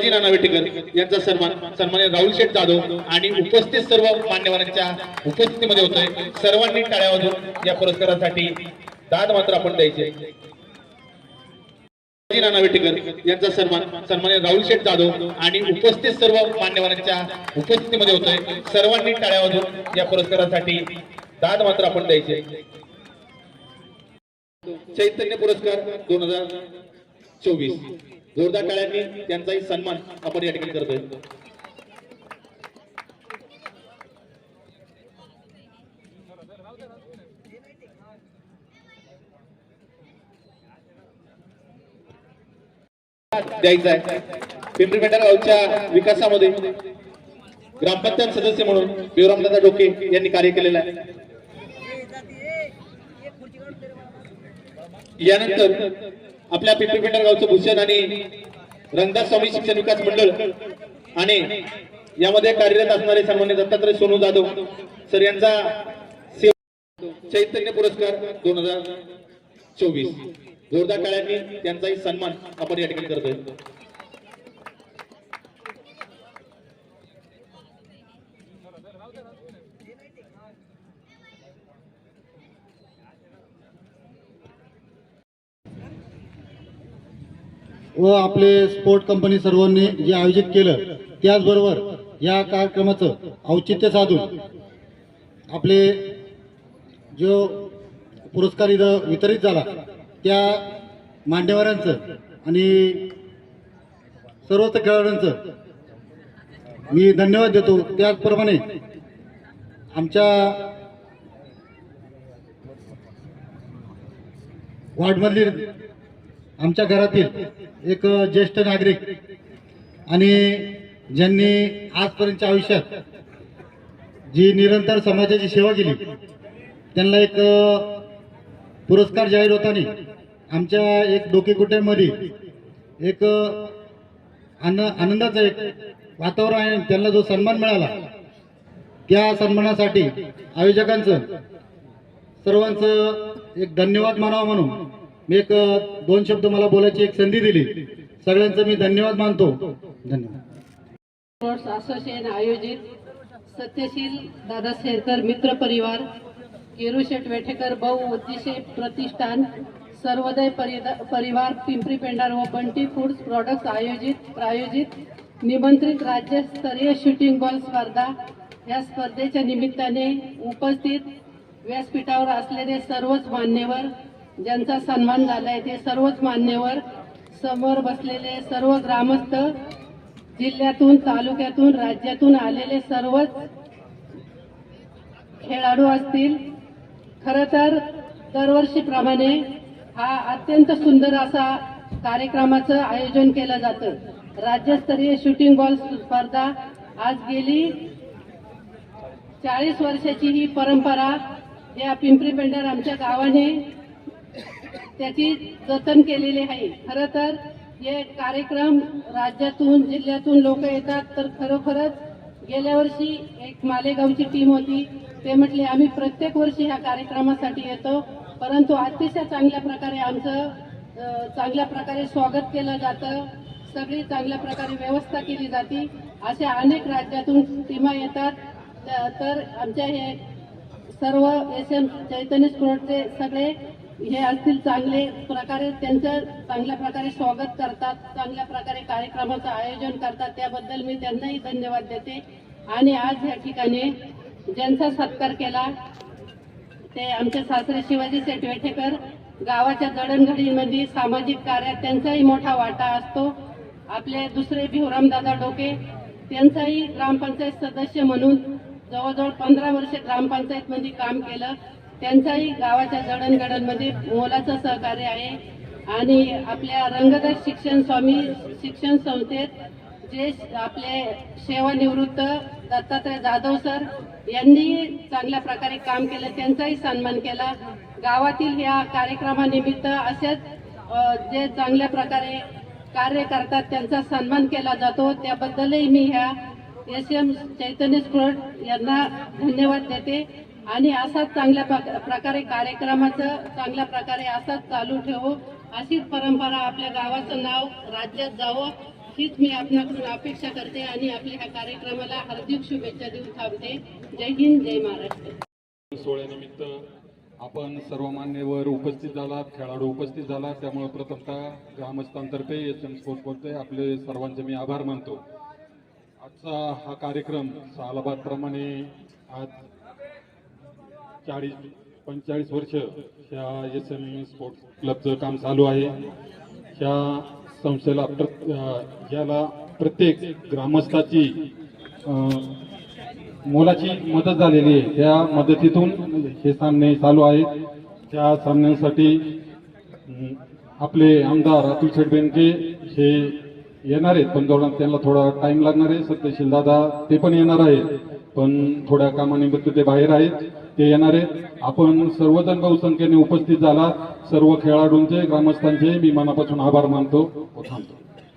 शिवाजी नाना Whittaker यांचा सन्मान सन्मान्य राहुल शेठ जाधव आणि उपस्थित सर्व मान्यवरांच्या उपस्थितीमध्ये होतोय. सर्वांनी टाळ्या वाजून या पुरस्कारासाठी दाद मात्र आपण द्यायचे शिवाजी नाना यांचा सन्मान सन्मान्य राहुल शेठ जाधव आणि उपस्थित सर्व मान्यवरांच्या उपस्थितीमध्ये होतोय. सर्वांनी टाळ्या वाजून या पुरस्कारासाठी दाद मात्र आपण द्यायचे चैतन्य पुरस्कार दोन हजार चोवीस. जोरदार टाळ्यांनी त्यांचाही सन्मान आपण या ठिकाणी करतोय. द्यायचा आहे पिंपरी पेंढार गावच्या विकासामध्ये ग्रामपंचायत सदस्य म्हणून बिवरामदादा डोके यांनी कार्य केलेलं आहे. यानंतर आपल्या पिंपरी पेंढार गावचं भूषण आणि रंगदास स्वामी शिक्षण विकास मंडळ आणि यामध्ये कार्यरत असणारे सन्मान्य दत्तात्रय सोनू जाधव सर यांचा चैतन्य पुरस्कार दोन हजार चोवीस. जोरदार काळ्यांनी त्यांचाही सन्मान आपण या ठिकाणी करतोय. व आपले स्पोर्ट कंपनी सर्वांनी जे आयोजित केलं त्याचबरोबर या कार्यक्रमाचं औचित्य साधून आपले जो पुरस्कार इथं वितरित झाला त्या मान्यवरांचं आणि सर्वच खेळाडूंचं मी धन्यवाद देतो. त्याचप्रमाणे आमच्या वार्डमधली आमच्या घरातील एक ज्येष्ठ नागरिक आणि ज्यांनी आजपर्यंतच्या आयुष्यात जी निरंतर समाजाची सेवा केली त्यांना एक पुरस्कार जाहीर होताना आमच्या एक डोकेकुट्यामध्ये एक आन आनंदाचं एक वातावरण आहे त्यांना जो सन्मान मिळाला त्या सन्मानासाठी आयोजकांचं सर्वांचं एक धन्यवाद मानावा म्हणून मी एक दोन शब्द मला बोलायची एक संधी दिली. सगळ्यांचं मी धन्यवाद मानतो. धन्यवाद. स्पोर्ट्स असोसिएशन आयोजित सत्यशील दादा शेरकर मित्र परिवार केरुशेठ वेठेकर बहु उद्दिशे प्रतिष्ठान सर्वोदय परिद- परिवार पिंपरी पेंडार व बंटी फूड्स प्रॉडक्ट्स आयोजित प्रायोजित निमंत्रित राज्यस्तरीय शूटिंग बॉल स्पर्धा या स्पर्धेच्या निमित्ताने उपस्थित व्यासपीठावर असलेले सर्वच मान्यवर ज्यांचा सन्मान झालाय ते सर्वच मान्यवर समोर बसलेले सर्व ग्रामस्थ जिल्ह्यातून तालुक्यातून राज्यातून आलेले सर्वच खेळाडू असतील. खर तर दरवर्षीप्रमाणे हा अत्यंत सुंदर असा कार्यक्रमाचं आयोजन केलं जातं. राज्यस्तरीय शूटिंग बॉल स्पर्धा आज गेली. चाळीस वर्षाची ही परंपरा या पिंपरी पेंढार आमच्या गावाने त्याची जतन केलेली आहे. खरं तर हे कार्यक्रम राज्यातून जिल्ह्यातून लोक येतात तर खरोखरच गेल्या वर्षी एक मालेगावची टीम होती. ते म्हटले आम्ही प्रत्येक वर्षी ह्या कार्यक्रमासाठी येतो. परंतु अतिशय चांगल्या प्रकारे आमचं चांगल्या प्रकारे स्वागत केलं जातं. सगळी चांगल्या प्रकारे व्यवस्था केली जाते. अशा अनेक राज्यातून टीमा येतात. तर आमच्या हे सर्व एस एम चैतन्य स्पोर्टचे सगळे हे असतील चांगले प्रकारे त्यांचं चांगल्या प्रकारे स्वागत करतात चांगल्या प्रकारे कार्यक्रमाचं आयोजन करतात त्याबद्दल मी त्यांनाही धन्यवाद देते. आणि आज या ठिकाणी ज्यांचा सत्कार केला ते आमचे सासरे शिवाजी सेटवेठेकर गावाच्या जडणघडीमध्ये सामाजिक कार्यात त्यांचाही मोठा वाटा असतो. आपले दुसरे भिवरामदादा डोके त्यांचाही ग्रामपंचायत सदस्य म्हणून जवळजवळ पंधरा वर्षे ग्रामपंचायतमध्ये काम केलं. त्यांचाही गावाच्या जडणघडणमध्ये मोलाचं सहकार्य आहे. आणि आपल्या रंगदास शिक्षण स्वामी शिक्षण संस्थेत जे आपले सेवानिवृत्त दत्तात्रय जाधव सर यांनी चांगल्या प्रकारे काम केलं त्यांचाही सन्मान केला. गावातील या कार्यक्रमानिमित्त असेच जे चांगल्या प्रकारे कार्य करतात त्यांचा सन्मान केला जातो. त्याबद्दलही मी ह्या एस एम चैतन्य स्फोट यांना धन्यवाद देते. आणि असाच चांगल्या प्रकारे कार्यक्रमाचं चांगल्या प्रकारे असाच चालू ठेवू. अशीच परंपरा आपल्या गावाचं नाव राज्यात जावं हीच मी आपल्याकडून अपेक्षा करते आणि आपल्या ह्या कार्यक्रमाला हार्दिक शुभेच्छा देऊन थांबते. जय हिंद जय महाराष्ट्र. सोहळ्यानिमित्त आपण सर्व मान्यवर उपस्थित झालात खेळाडू उपस्थित झालात त्यामुळे प्रथमतः ग्रामस्थांतर्फे एच एम स्पोर्ट बोलते आपले सर्वांचे मी आभार मानतो. आजचा हा कार्यक्रम सालाबादप्रमाणे आज चाळीस पंचेचाळीस वर्ष ह्या एस एम स्पोर्ट्स क्लबचं काम चालू आहे. ह्या संस्थेला प्र याला प्रत्येक ग्रामस्थाची मोलाची मदत झालेली आहे. त्या मदतीतून हे सामने चालू आहेत. त्या सामन्यांसाठी आपले आमदार अतुल शेठ हे येणार आहेत. पण थोडा त्यांना थोडा टाईम लागणार आहे. सत्यशील दादा ते पण येणार आहेत. पण थोड्या कामानिमित्त ते बाहेर आहेत. ते येणार आहेत. आपण सर्वजण बहुसंख्येने उपस्थित झाला. सर्व खेळाडूंचे ग्रामस्थांचे मी मनापासून आभार मानतो. थांबतो